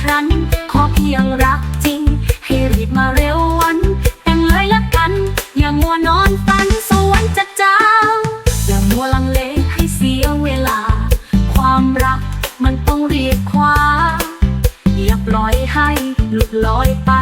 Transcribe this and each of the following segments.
ครั้ง ขอเพียงรักจริง ให้รีบมาเร็ววัน แต่งเลยละกัน อย่ามัวนอนฝันสวรรค์จะจ้าอย่ามัวลังเลให้เสียเวลา ความรักมันต้องเรีบคว้า อย่าปล่อยให้หลุดลอยไป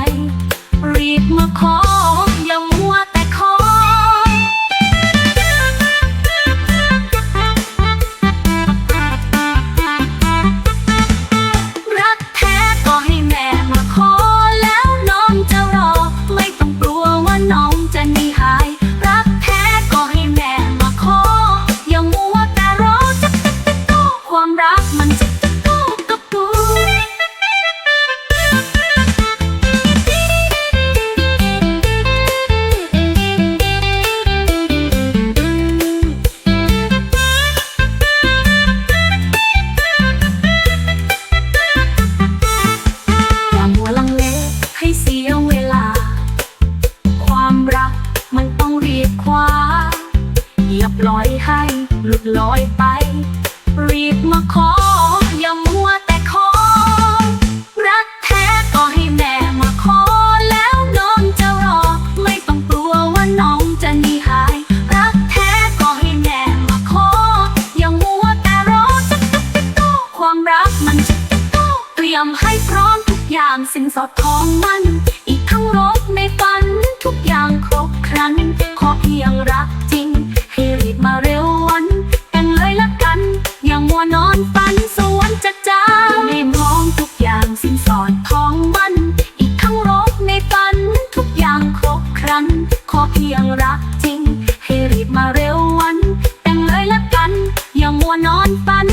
อย่าปล่อยให้หลุดลอยไป รีบมาขออย่ามัวแต่ขอ รักแท้ก็ให้แม่มาขอ แล้วน้องจะรอ ไม่ต้องกลัวว่าน้องจะหนีหาย รักแท้ก็ให้แม่มาขอ อย่ามัวแต่รอจะจะจะจะความรักมันจะจะจะเตรียมให้พร้อมทุกอย่างสินสอดทองมัน ขอเพียงรักจริง ให้รีบมาเร็ววัน แต่งเลยละกัน อย่ามัวนอนฝัน